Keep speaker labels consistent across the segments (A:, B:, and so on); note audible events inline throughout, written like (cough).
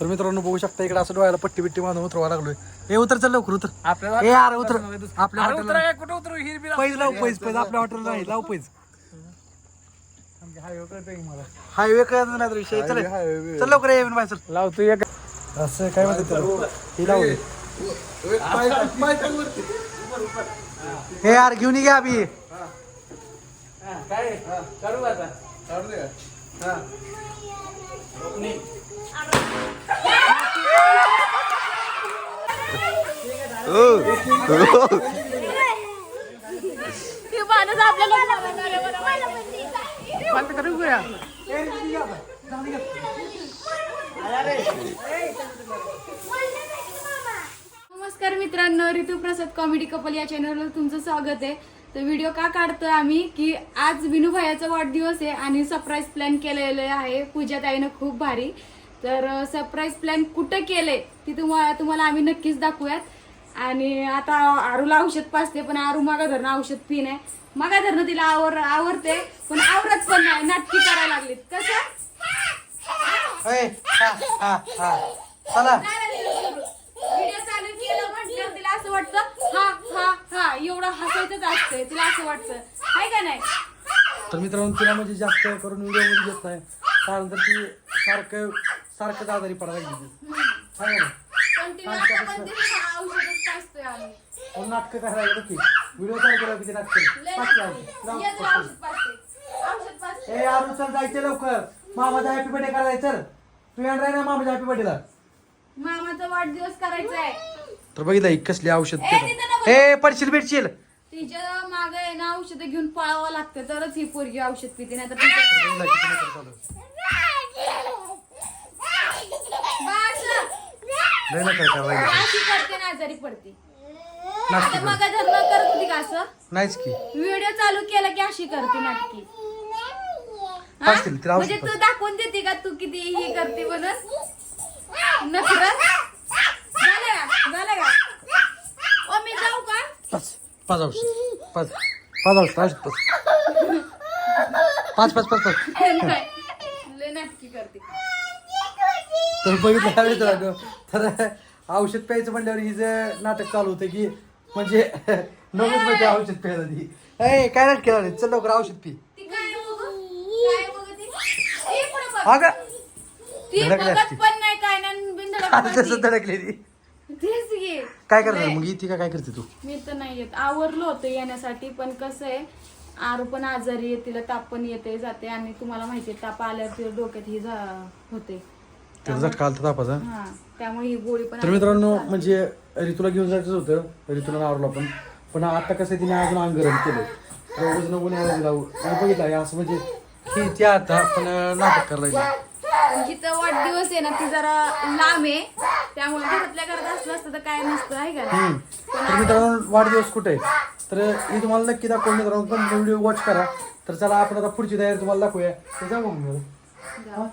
A: तर मित्रांनो बघू शकता इकडे असं डोळ्याला पट्टी बिट्टी बांधून उतरवा लागलोय. हे उतर चल लवकर उतर.
B: आपल्याला
A: ए यार उतर. आपल्या
B: अरे
A: हॉटेलला
B: उतरा, कुठं उतरू?
A: पैज लाव पैज पैज. आपल्या हॉटेलला नाही लाव पैज.
B: हायवे कळतंय की मला?
A: हायवे कळत नाही तर विषय. चल चल लवकर ये बाय चल.
B: लावतो एक
A: असं काय म्हणते? हे लावले हे यार घेऊन घ्या अभि.
B: काय? करू आता. करू का
C: नमस्कार मित्रांनो ऋतू प्रसाद कॉमेडी कपल या चॅनलवर तुमचं स्वागत आहे. तर व्हिडिओ का काढतोय आम्ही? की आज विनू भायाचा वाढदिवस आहे आणि सरप्राईज प्लॅन केलेलं आहे. पूजा ताईनं खूप भारी. तर सरप्राईज प्लॅन कुठं केलंय ती तुम्हाला तुम्हाला आम्ही नक्कीच दाखवूयात. आणि आता आरूला औषध पाजते पण आरू मागा धरणं औषध पिन आहे मागा धरणं तिला आवर आवडते पण आवडत पण नाही नाटकी करायला लागलीत. कसं?
A: ए, हा, हा, हा. चला.
C: व्हिडिओ चालू केलं म्हटल्यावर तिला असं वाटतं हा हा हा एवढं हसायचंच असतंय तिला असं वाटतं. आहे का नाही?
A: तर मित्रांनो तिला म्हणजे जास्त करून व्हिडिओमध्ये घेत नाही. कारण तर ती सारखं सारखंच आजारी पडायला लागली
C: पाजतोय आम्ही.
A: पण नाटकं करायला लागलं की. व्हिडिओ चालू केला की ते नाटकं ए आरू चल जायचं लवकर. मामाचा हॅपी बर्थडे करायचं चल. तू येणार ना मामाच्या हॅपी बर्थडेला
C: मामाचा वाढदिवस करायचा आहे.
A: तर बघितलं ही कसली औषध.
C: ए
A: पडशील भेटशील.
C: तिच्यामागे आहे ना औषध घेऊन पळावं लागतं तरच ही पोरगी औषध पिते नाही तर तिच्या-
A: बघितलं किती नखरं चालू आहे.
C: बास.
A: लय नखरं करायला लागली.
C: अशी करते ना आजारी पडते. आता. मग करत होती का असं?
A: नाहीच की.
C: व्हिडिओ चालू केला की अशी करते नाटकी. हा?
A: पाजतील, तिला औषध
C: म्हणजे तू दाखवून देते का तू किती हे करते म्हणून? नखरं? झालं का? झालं का? ओ मी जाऊ का?
A: पाच पाच औषध. पाच पाच औषध औषध. पाच पाच पाच पाच. पाच
C: नाही. लय नाटकी करते.
A: तर बघितलं मित्रांनो तर औषध प्यायचं म्हणल्यावर हिचं नाटक चालू होतं की म्हणजे नकोच माहिती औषध प्यायला ती. ए काय नाटक केलं चल लवकर औषध पी. अगं! धडकली असती. तसं. धडकली ती. काय करणार. मग ती का काय करते तू?
C: मी तर नाही येत. आवरलं होतं येण्यासाठी पण कसं आहे आरू पण आजारी आहे तिला ताप पण येते जाते आणि तुम्हाला माहिती आहे ताप आल्यावर डोक्यात ही होते
A: त्याचा झटका आलता तापाचा
C: हा त्यामुळे ही गोळी पण
A: तर मित्रांनो म्हणजे ऋतूला घेऊन जायचं होतं. ऋतूला नावरला पण. पण आता कसं तिने अजून अंग गरम केलं रोज नको आणि बघितलं हे असं म्हणजे की त्या आता पण नाटक करायला लागली.
C: जिथं वाढदिवस आहे ना ती जरा लांब आहे. त्यामुळे घरातल्या घरात असलं असतं तर काय नसतं आहे का नाही?
A: हम्म. तर मित्रांनो वाढदिवस कुठे आहे? तर मी तुम्हाला नक्की दाखवून मित्रांनो. पण व्हिडिओ वॉच करा. तर चला आपण आता पुढची तयारी तुम्हाला दाखवूया. तर जाऊ मग.
C: जाऊ.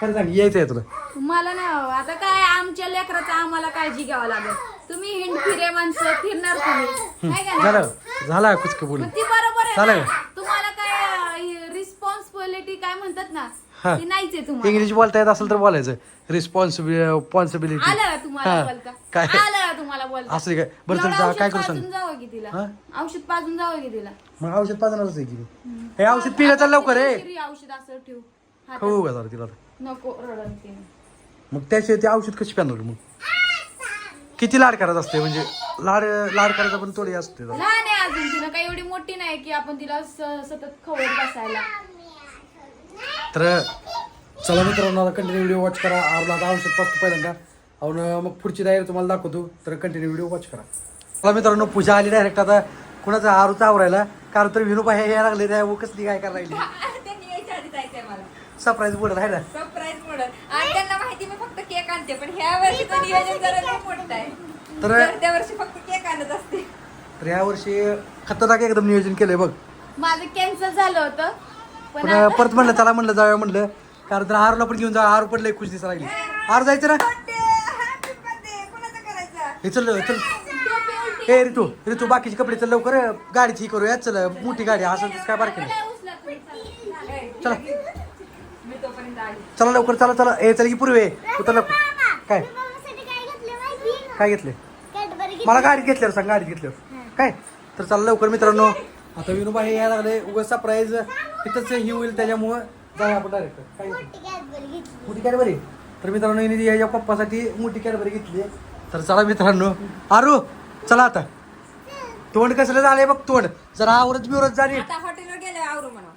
A: खरं सांग यायचं आहे तुला.
C: मला नाही हवं. आता काय आमच्या लेकराचं आम्हाला काळजी घ्यावं लागेल. तुम्ही हिंड फिरे माणसं फिरणार तुम्ही. आहे का नाही?
A: झालं झाला कुचक बोल
C: मग ती बरोबर आहे
A: चालेल.
C: ना. तुम्हाला काय रिस्पॉन्सिबिलिटी काय म्हणतात ना
A: हा.
C: ती नाहीच आहे तुम्हाला.
A: इंग्लिश बोलता येत असेल तर बोलायचं. रिस्पॉन्सिबिलिटी
C: आलं का तुम्हाला
A: हा.
C: बोलता?
A: काय?
C: आलं का तुम्हाला बोलता?
A: असं काय बरं
C: एवढं
A: चल जा
C: औषध
A: काय करू
C: पाजून
A: सांग
C: जावं की तिला?
A: हा?
C: औषध पाजून जावं की तिला?
A: मग औषध पाजणारच आहे की हे औषध पिलं तर लवकर
C: किती औषध असं ठेव. हातात.
A: खाऊ का जरा तिला
C: नको रडन तिने
A: मग त्याशिवाय ते औषध कशी पिणार मग? किती लाड करायचं असते म्हणजे लाड लाड करायचं पण थोडी असते जरा.
C: लहान आहे अजून तिनं काही एवढी मोठी नाही की आपण तिला स- सतत खवत बसायला.
A: तर चला मित्रांनो आता कंटिन्यू व्हिडिओ वॉच करा. आपला आता औषध पाचतो पहिल्यांदा. आणि मग पुढची तयारी तुम्हाला दाखवतो. तर कंटिन्यू व्हिडिओ वॉच करा. चला मित्रांनो पूजा आली डायरेक्ट आता कुणाचा आरूचा आवरायला? कारण तर विनोबा हे यायला लागले त्या कसली काय करायला लागली
D: त्यांनी यायच्या आधी जायचंय मला
A: सरप्राईज बोलत आहे ना?
D: सरप्राईज म्हणून आणि त्यांना माहिती मी फक्त केक आणते पण ह्या वर्षीचं नियोजन जरा मोठं आहे.
A: तर
D: तर त्या वर्षी फक्त केक आणत असते.
A: तर खतरनाक एकदम नियोजन केलंय बघ.
C: माझं कॅन्सल झालं होतं. पण
A: पण परत म्हणलं चला म्हणलं जाऊया म्हणलं. कारण तर आरूला पण घेऊन जा आरू पण लय खुश दिसायला लागली. आरू जायचं ना?
D: हॅपी बर्थडे कोणाचं करायचं?
A: हे चल चल. हे ऋतू ऋतू बाकीचे कपडे चल लवकर. गाडी ठीक करूया चल मोठी गाडी. असं काय बारकी नाही. चला. चला लवकर चला चला. ए चल की पूर्वे. उतर लवकर काय? काय घेतले मला गाडीत घेतल्यावर सांग गाडीत घेतल्यावर. काय? तर चला लवकर मित्रांनो. आता विनोबा हे यायला लागले. उगाच सरप्राईज तिथंच ही होईल त्याच्यामुळं. जाऊया आपण डायरेक्ट काय? घेतलं? मोठी कॅडबरी. तर मित्रांनो हिने याच्या पप्पासाठी मोठी कॅडबरी घेतली. तर चला मित्रांनो. आरू चला आता. तोंड कसलं झालंय बघ तोंड. जरा आवरत बिवरत झाली
D: आता हॉटेलवर गेलो आवरू म्हणा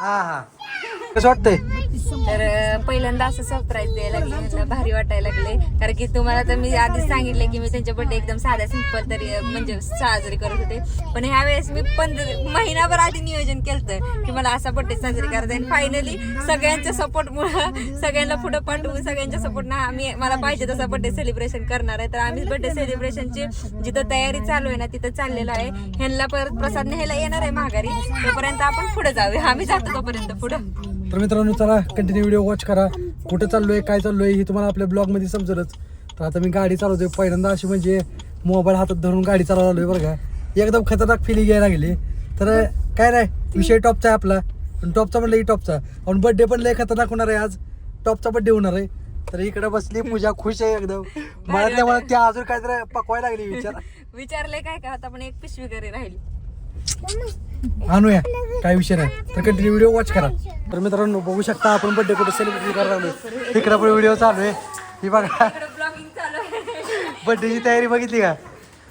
A: हा हा. कसं वाटतंय?
D: तर पहिल्यांदा असं सरप्राईज द्यायला लागले भारी वाटायला लागले. कारण की तुम्हाला तर मी आधीच सांगितले की मी त्यांच्या बर्थडे एकदम साध्या सिंपल तरी म्हणजे साजरी करत होते. पण ह्या वेळेस मी पंधरा महिनाभर आधी नियोजन केलं की मला असा बर्थडे साजरी करायचा. आणि फायनली सगळ्यांच्या सपोर्टमुळं सगळ्यांना पुढे पाठवून सगळ्यांच्या सपोर्टनं आम्ही मला पाहिजे तसा बर्थडे सेलिब्रेशन करणार आहे. तर आम्ही बर्थडे सेलिब्रेशनची जिथं तयारी चालू आहे ना तिथं चाललेलं आहे. ह्यांना परत प्रसाद न्यायला येणार आहे माघारी. तोपर्यंत आपण पुढे जाऊया. आम्ही जातो तोपर्यंत पुढं.
A: तर मित्रांनो चला कंटिन्यू व्हिडिओ वॉच करा. कुठं चाललोय काय चाललोय हे तुम्हाला आपल्या ब्लॉगमध्ये समजलंच. तर आता मी गाडी चालवतोय. पहिल्यांदा अशी म्हणजे मोबाईल हातात धरून गाडी चालवायला आलोय बरं का. एकदम खतरनाक फिलिंग यायला लागली. तर काय नाही विषय टॉपचा आहे आपला. पण टॉपचा म्हणलं ही टॉपचा. पण बर्थडे पण लय खतरनाक होणार आहे आज. टॉपचा बर्थडे होणार आहे. तर इकडे बसली पूजा खुश आहे एकदम. मला त्या अजून काहीतरी पकवायला लागली विचार. (laughs)
D: विचारले काय का आता पण एक पिशवी घरी राहिली.
A: आणूया. काय विषय नाही. तर कंटिन्यू व्हिडिओ वॉच करा. तर मित्रांनो बघू शकता आपण बर्थडे कुठे सेलिब्रेट करायला लागलोय. इकडे पण व्हिडिओ चालू आहे. ही बघा. बर्थडेची तयारी बघितली का?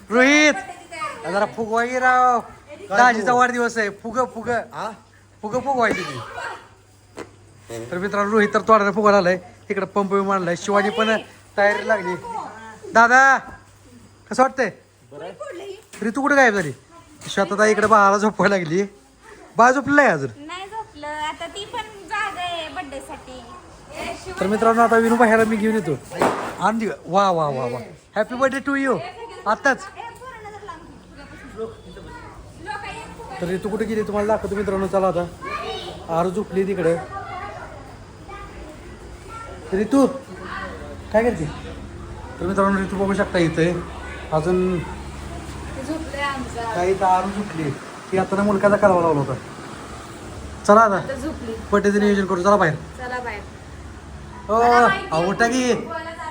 A: रोहित! जरा फुगवाई राव. दाजीचा वाढदिवस आहे. फुग फुग. फुग फुगवायची ती. तर मित्रांनो रोहित तर तोडायला फुगायला आलाय इकडे पंप मारलाय शिवाजी पण तयारी लागली. दादा कसं वाटतंय? ऋतू कुठे गायब झाली? स्वतः इकडे बाळाला झोपायला लागली. बाळ अजून?
D: नाही झोपलं. आता ती पण जाग आहे बर्थडे साठी.
A: तर मित्रांनो आता विनू बाहेर मी घेऊन येतो. आण वा वा वा वा. हॅपी बर्थडे टू यू आत्ताच. तर ऋतू कुठे गेली तुम्हाला दाखवतो मित्रांनो. चला आता. आरू झोपली तिकडे. ऋतू काय करते? तर मित्रांनो ऋतू बघू शकता इथे. अजून काही आरू झोपली ती आता ना मुलगाचा करावा लावला होता. चला आता.
C: झोपली.
A: बर्थडेचं नियोजन करू. चला बाहेर.
C: चला बाहेर.
A: हो अहो, उठा की.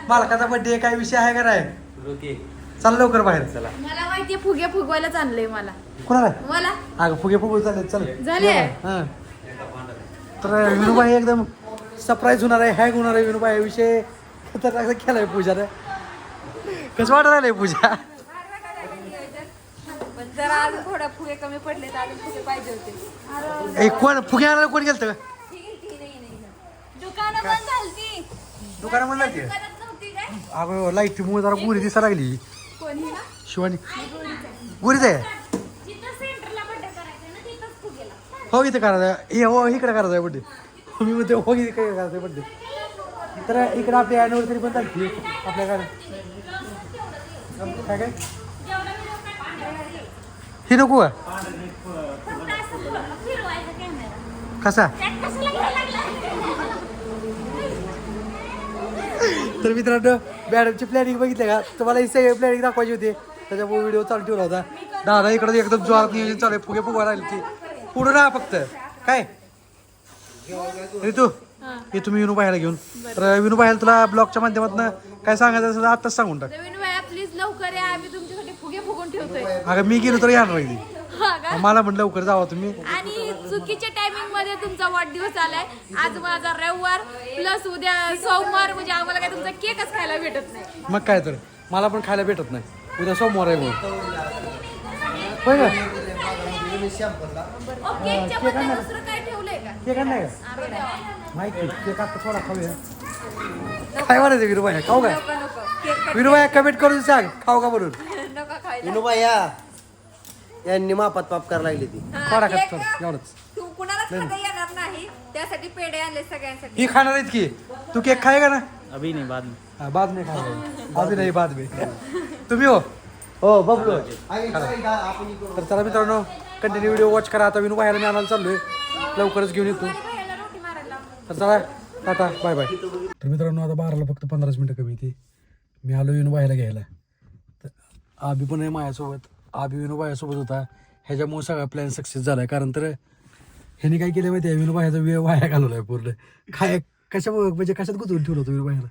A: मालकाचा बर्थडे काय विषय आहे का नाही? चल लवकर बाहेर. चला.
C: मला माहितीये फुगे फुगवायलाच आणलंय मला.
A: कोणाला?
C: मला?
A: अगं फुगे फुगे चालेल चल.
C: झाले?
A: हां. तर विनोबाई एकदम सरप्राईज होणार आहे हॅग होणार आहे विनोबाई. विषय खतरनाक केलाय पूजाने. कसं वाटत राहिलंय पूजा?
D: जरा अजून थोडा फुगे कमी पडले तर अजून फुगे पाहिजे होते.
A: ए कोण फुगे आणायला कोण गेलं का
C: दुकानं बंद झालती. दुकानात नव्हती काय?
A: अगं लाईटमुळे जरा गुरी दिसायला लागली. शिवानी. गुरीच. आहे? हो इथं करायचं हे हो इकडे करायचं आहे बड्डे. मी म्हणते हो इथे काय करायचं आहे बड्डे. तर इकडे आपली अॅनिव्हर्सरी पण चालते. आपल्या गाडी काय काय? ही नको का? कसा? तर मित्रांनो मॅडमची प्लॅनिंग बघितली का? तुम्हाला ही सगळी प्लॅनिंग दाखवायची होती. त्याच्यामुळे व्हिडिओ चालू ठेवला होता. दादा इकडे एकदम जोरात नियोजन चालू आहे. फुगे फुगा राहिली ती पुढे राहा फक्त. काय? ऋतू हे. तुम्ही विनू बाहेर घेऊन. तर विनू बाहेर तुला ब्लॉगच्या माध्यमातून काय सांगायचं असेल तर आत्ताच सांगून टाक.
C: प्लीज लवकर या. आम्ही ठेवतोय.
A: अगं मी गेलो तर येणार नाही. ती.
C: हा का?
A: मला म्हण लवकर जावा तुम्ही.
C: आणि चुकीच्या टायमिंगमध्ये तुमचा वाढदिवस आलाय. आज माझा रविवार प्लस उद्या सोमवार म्हणजे आम्हाला काय तुमचा केकच खायला भेटत नाही.
A: मग काय तर मला पण खायला भेटत नाही. उद्या सोमवार आहे म्हणून होय का?
C: ओके बद्दल दुसरं काय ठेवलंय का?
A: केक नाही का?
C: अरे देवा.
A: माहिती केक आता थोडा खाऊया काय म्हणायचं विनूबाई खाऊ काय?
D: नको नको. केक
A: विनूबाई कमेंट करून सांग. खाऊ का म्हणून?
D: नको खायला.
E: विनोबा या. यांनी मापात पाप करायला लागली ती.
D: हा,
A: थोडा
D: केक
A: एवढंच.
D: तू कुणालाच खाता येणार नाही. त्यासाठी पेढे आणले सगळ्यांसाठी.
A: ही खाणार आहेत की? तू केक खाय का ना?
F: अभी नहीं बाद में.
A: हा, बाद में खाणार अभी नाही बाद में. तुम्ही हो?
E: हो बबलो.
A: तर चला मित्रांनो कंटिन्यू व्हिडिओ वॉच करा. आता विनू बाहेर मी आणायला चाललोय. लवकरच घेऊन येतो. तर चला टाटा बाय बाय तर मित्रांनो आता बाराला फक्त पंधराच मिनटं कमी ती मी आलो विनू बाहेर घ्यायला. आबी पण आहे माझ्यासोबत. आबी विनू माझ्यासोबत होता. ह्याच्यामुळे सगळा प्लॅन सक्सेस झाला कारण तर ह्याने काय केलं माहिती आहे विनोबाह्याचा वेळ वाया घालवलाय पूर्ण. काय कशा म्हणजे कशात गुंतवून ठेवलं होतं विनोबाह्याला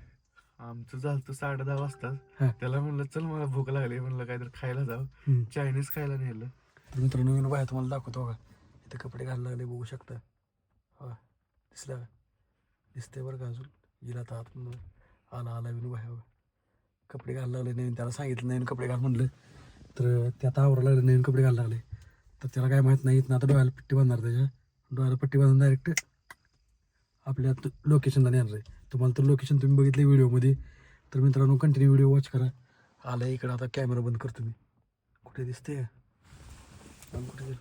F: आमचं झालं साडे दहा. वाजता त्याला म्हणलं चल मला भूक लागली. म्हणलं काहीतरी खायला जाऊ. चायनीज खायला नेलं.
A: तर मित्रांनो विनोबाह्या तुम्हाला दाखवतो बघा. इथे कपडे घालायला लागले बघू शकता. हा दिसलं का? दिसतंय बरं का अजून. गेला आता आतमध्ये आला आला विनोबाह्या बघा. कपडे घालायला लागले नवीन त्याला सांगितलं नवीन कपडे घाल म्हणलं. तर ते आता आवरायला लागले नवीन कपडे घालायला लागले. तर त्याला काय माहीत नाही ना आता डोळ्याला पट्टी बांधणार त्याच्या. डोळ्याला पट्टी बांधून डायरेक्ट आपल्या लोकेशनला नेणार आहे. तुम्हाला तर लोकेशन तुम्ही बघितलं व्हिडिओमध्ये. तर मित्रांनो कंटिन्यू व्हिडिओ वॉच करा. आलं इकडं आता कॅमेरा बंद करतो मी. कुठे दिसते कुठे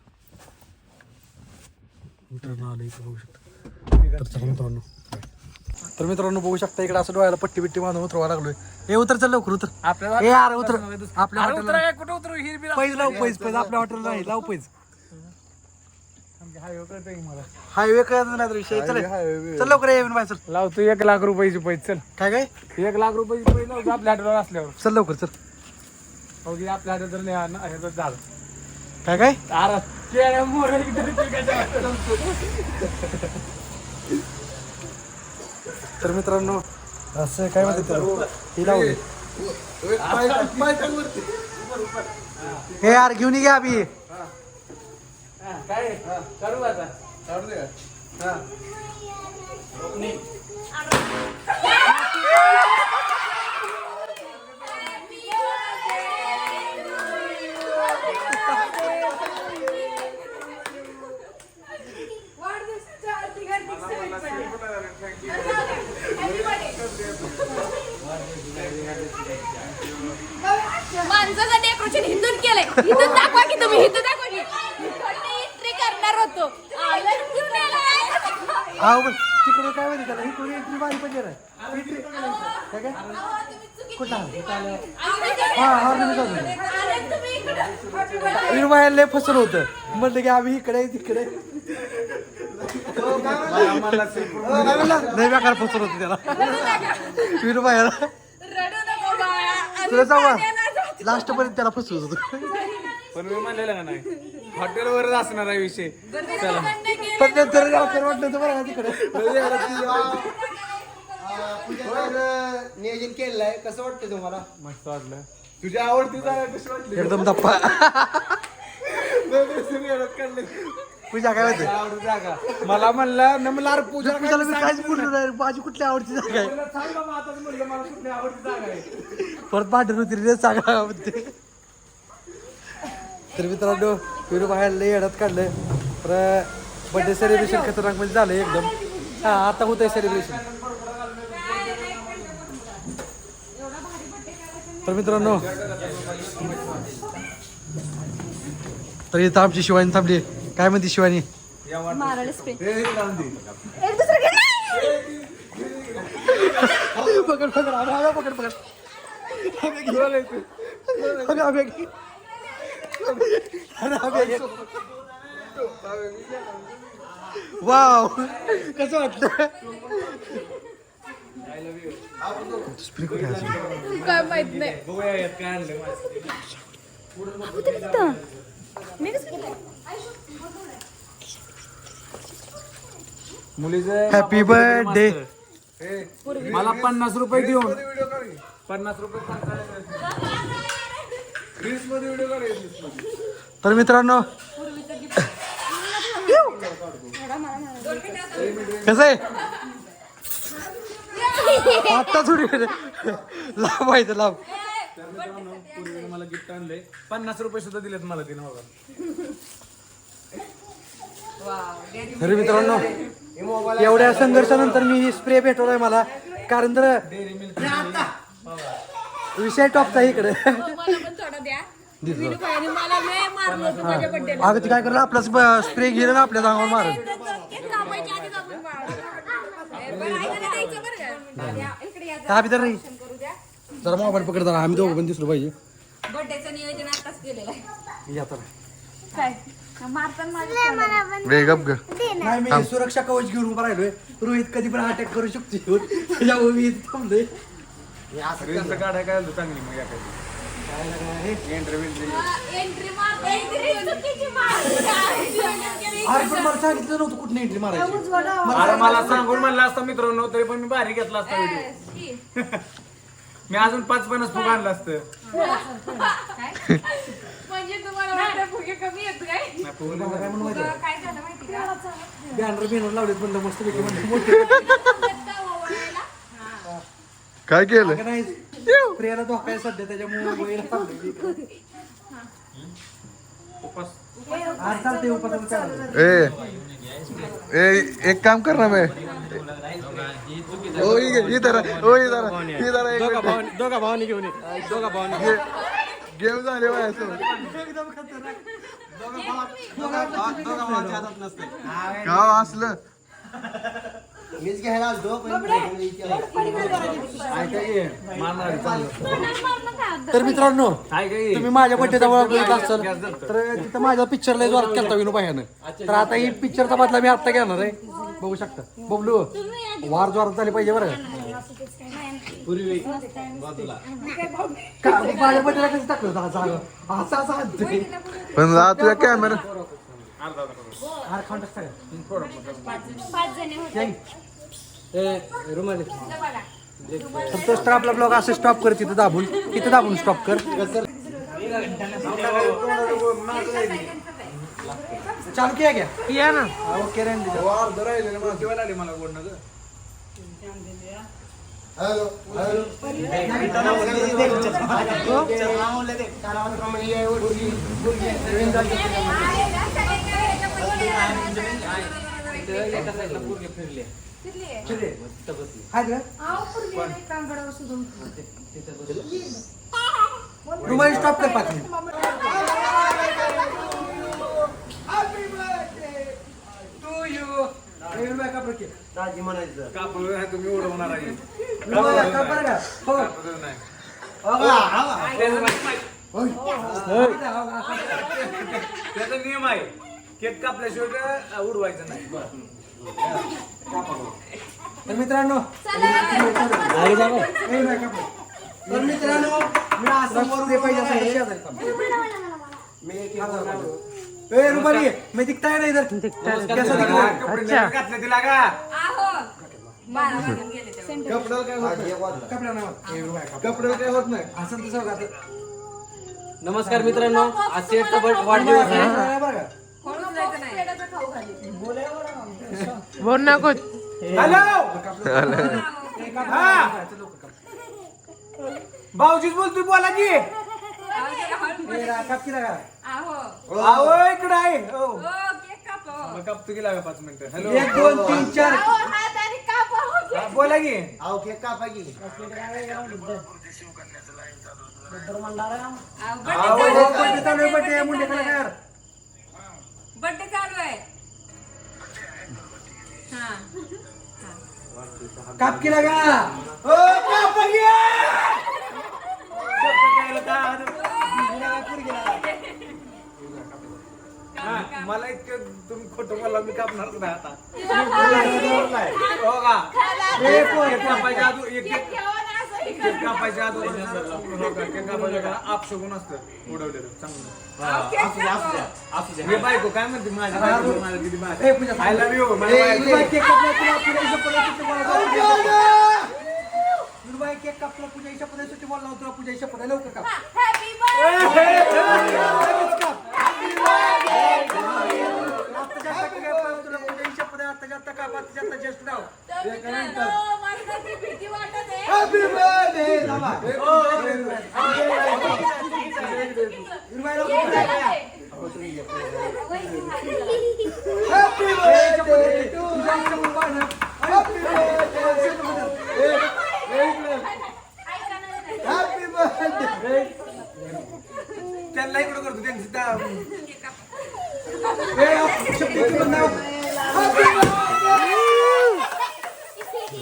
A: मित्रांनो आलं इकडं बघू शकता. तर चला मित्रांनो. तर मित्रांनो बघू शकता इकडे असं डोळ्याला पट्टी बिट्टी बांधून उतरवा लागलोय. हे उतर चल लवकर उतर.
B: आपल्याला
A: ए यार उतर. आपल्या हॉटेलला
B: उतरा कुठं उतरू?
A: पैज लाव पैज पैज. आपल्या हॉटेलला नाही लाव पैज.
B: हायवे
A: कळत नाही तर विषय चल. चल लवकर ये बाय चल.
B: लावतो एक लाख रुपयाची पैसे चल.
A: काय काय?
B: एक लाख रुपयाची पैसे लावतो आपल्या हातावर असल्यावर.
A: चल लवकर चल.
B: आपल्या हातात तर नाही झालं.
A: काय काय?
B: अरे मोर
A: तर मित्रांनो असं काय म्हणते त्याला? हे लावले हे यार घेऊन ये घ्या अभि
B: काय? करू आता.
C: माणसाचं डेकोरेशन हिंदून केलंय. हिंदून दाखवा की तुम्ही हिंदू दाखवा की. एंट्री करणार होतो.
A: हा पण तिकडे काय माहिती त्याला? इकडे एंट्री मारी पाहिजे ना Entry- काय काय हा हा लय होतं. म्हणलं की आम्ही इकडे तिकडे. लय बेकार फसवलं होतं त्याला.
C: आम्ही
A: तुला जाऊ. लास्ट पर्यंत त्याला फसवत होतं.
B: पण मी म्हणलेलं का नाही? हॉटेलवरच असणार आहे विषय.
C: केलं.
A: पण नंतर आपल्याला वाटलं होतं बरं का तिकडे.
E: नियोजन केलेलं आहे कसं वाटतं तुम्हाला?
B: मस्त वाटलं. तुझी आवडती जागा कशी वाटली?
A: एकदम धप्पा (laughs) पूजा काय होते?
B: आवडती जागा. मला म्हणलं न मला अरे पूजा
A: पूजाला मी काहीच बोललो नाही माझी कुठली आवडती जागा आहे?
B: सांग बाबा आताच म्हणलं मला कुठली आवडती जागा आहे?
A: परत भांडण होती रे सांगा म्हणते. तर मित्रांनो विरू बाहेर लय येड्यात काढलं तर बर्थडे सेलिब्रेशन खतरनाकमध्ये झालं एकदम. हा आता होत आहे सेलिब्रेशन तर मित्रांनो तर इथं आमची शिवानी थांबली. काय म्हणते शिवानी
C: मारायला spray.
A: पकड पकड आम्ही आम्ही पकड पकड आम्ही घे. आम्ही आम्ही घे. अरे आम्ही घे. वाव कसं वाटलं स्प्रे कुठे आहे अजून?
C: काय माहीत नाही मी कसं?
B: मुलीचं
A: हॅपी बर्थडे
B: मला पन्नास रुपये देऊन. पन्नास रुपये
A: तर मित्रांनो कसं आहे? आता थोडी लाभ व्हायचं लाभ
B: मला गिफ्ट आणलंय. पन्नास रुपये सुद्धा दिलेत मला तिने बघा.
A: तरी मित्रांनो एवढ्या संघर्षानंतर मी ही स्प्रे भेटवलाय मला. कारण तर विषय टॉपचा इकडे. अगं ती काय करलं? आपला स्प्रे घेलं ना आपल्या अंगावर
C: मारलं. इकडे या
A: का तर नाही. जरा मोबाईल पकड जरा. आम्ही दोघं पण दिसलो पाहिजे.
C: बर्थडेचं नियोजन आताच केलेलं आहे.
A: या तर.
C: काय? मारताना माझं
A: वे गप ग. नाही मी सुरक्षा कवच घेऊन उभा राहिलोय. रोहित कधी पण अटॅक करू शकतो मी इथे थांबलोय.
B: रील्स काढाय काय चांगली मग या काही
C: एंट्री मार एंट्री चुकीची मार
A: अरे पण मला सांगितलं नव्हतं कुठं एंट्री मारायची.
B: अरे मला सांगून म्हणलं असतं मित्रांनो तरी पण मी भारी घेतला असता व्हिडिओ (laughs) मी अजून पाच पन्नास फुग आणलं असतं.
C: म्हणजे तुम्हाला वाटतं फुगे कमी येत काय?
B: नाही, फुगं
A: मला काय म्हणून माहिती
C: काय झालं माहिती का?
A: बॅनर बिनर लावलेत म्हणलं मस्त पैकी म्हणलं. (laughs) मोठे.
C: दत्ता ओवाळायला.
F: काय केलं?
A: नाही प्रियाला धोका आहे सध्या त्याच्यामुळे वैर
F: ए ए एक काम कर ना मैं ओ ये इधर ओ इधर इधर एक मिनिट.
E: दोघा भावानी घेऊन ये. दोघा भावानी
F: गेम झाले
E: हातात नसते
F: गाव असलं.
E: मीच घ्यायला आलतो पण
C: होतं?
A: तर मित्रांनो. तुम्ही माझ्या बड्डेचा येत असाल. तर तिथं माझ्या पिक्चरला जोरात केलता विनू भायानं तर आता ही पिक्चरचा बदला मी आता घेणार आहे. बघू शकता. बबलू वार जोरात झाली पाहिजे बरं. माझ्या बड्डेला कसं टाकलं.
F: पण तुझ्या कॅमेरा
A: टाक सगळं.
C: पाच जणी. होते.
A: ए, रुमाली. तर तोच तर आपला ब्लॉग असं स्टॉप कर तिथं दाबून. तिथं दाबून स्टॉप कर. चालू किया क्या? किया ना. ओके रे
B: अर्धं राहिलेलं गं.
A: हाय का रुमाली स्टॉप कर पाच
E: दाजी म्हणायचं
B: तुम्ही उडवणार आहे
A: हो.
B: कापड नाही. त्याचा नियम आहे केक कापल्याशिवाय उडवायचं नाही.
A: तर मित्रांनो तर मित्रांनो मी असं वरून पाहिजे थांब.
E: मी एक एक बोलावं.
A: ए रुमाली मी दिखताय ना इधर? कैसा दिख रहा है?
B: कपडे नवीन घातले तिला का.
A: कपड्याला काय होत नाही. नाही. कपड्याला काय होत नाही. असं तसं.
G: नमस्कार मित्रांनो आज शेठचा बर्थ वाढदिवस आहे.
A: नाही.
C: पेडाचा खाऊ घाली.
B: हॅलो! हा. भाऊजीच बोलतोय बोला की
A: ए, रा- काप की लागा.
D: आहो.
B: आवो इकडे आहे. हो.
D: ओ केक कापो
B: मग कापतो की लागा पाच मिनिटं? हॅलो.
A: एक दोन तीन चार.
C: अहो, हात आणि कापा हो की.
B: बोला की.
E: अहो केक कापा की.
D: आहो,
A: अहो,
D: birthday
A: हो,
D: चालू आहे.
A: बड्डे चालू आहे, बड्डे मुंडे कलाकार. काप की? लागा.
B: ओ, कापा? हा, मला इतकं तुम्ही खोटं मला मी कापणारच नाही आता. हो का? कापायच्या आधी एक
C: केक
B: कापायच्या अगोदर हो केक कापायच्या असतं उडवलेलं चांगलं. मी बायको काय म्हणते माझ्या बायको किती. आय लव्ह यू
A: केक कापला, तुला तुझं बोलायचं. रुमाल केक कापला, पूजा शपथ आहे, लवकर काप.
C: Happy birthday.
A: लगेच काप. आता जास्त काय, तुला पूजा शपथ आहे, आता जास्त काप, आता जास्त just नाव.
C: ना नाही.
A: Happy birthday.
B: त्यांना इकडं करतो त्यांची त्या-
A: ए, (laughs)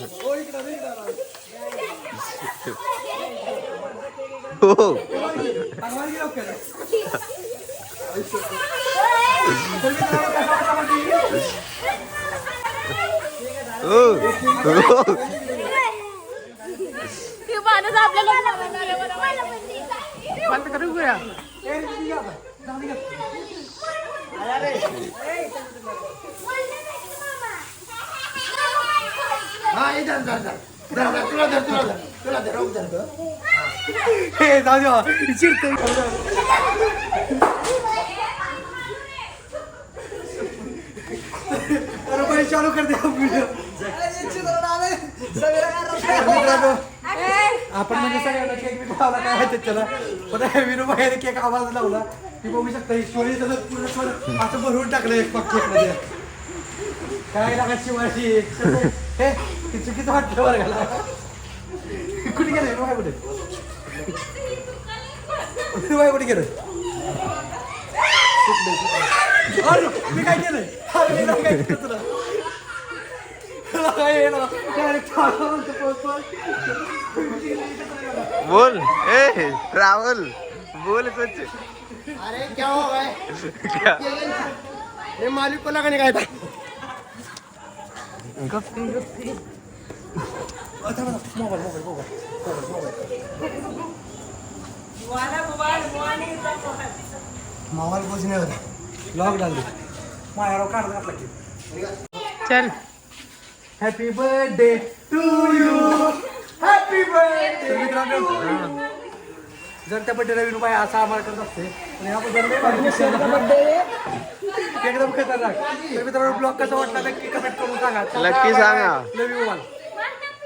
C: आपल्याला बोलवणार आहे, मला माहिती आहे.
F: बंद करू गया
E: हा हे धर, धर, धर. धर, धर, तुला धर तुला धर. तुला धर धर
A: हे जाऊ द्या अरे चालू कर व्हिडिओ मित्रांनो, आपण म्हणजे सगळ्यांना केक बी लावला काय माहिती त्याला. पण विनू बाहेर केक आवाज लावला. ती बघू शकता ही शिवाजी तसं पूर्ण असं भरून टाकलं एक पक्कमध्ये. काय लागा शिवाजी? हे ते चुकीचं वाटलं बरं घाला कुठे गेलं? कुठे? बाहेर कुठे गेलं? अरे, मी काय केलंय? अरे, मी काय केलं तुला? तुला येणार?
F: बोल. ए राहुल. बोल कुछ
E: अरे क्या हो गए ये मालिक को लगा नहीं गया था मोबाइल कुछ नहीं होता
A: लॉक डाल दे मायावर काढ घातला की
F: चल
A: happy birthday to you happy birthday त्या बर्थडेला विनू बाई असा आभार करत असते पण याबद्दल लय भारी विषय आहे. एकदम खतरनाक तर मित्रांनो ब्लॉग कसा वाटला नक्की कमेंट करून सांगा
F: नक्की सांगा.
A: लव यू ऑल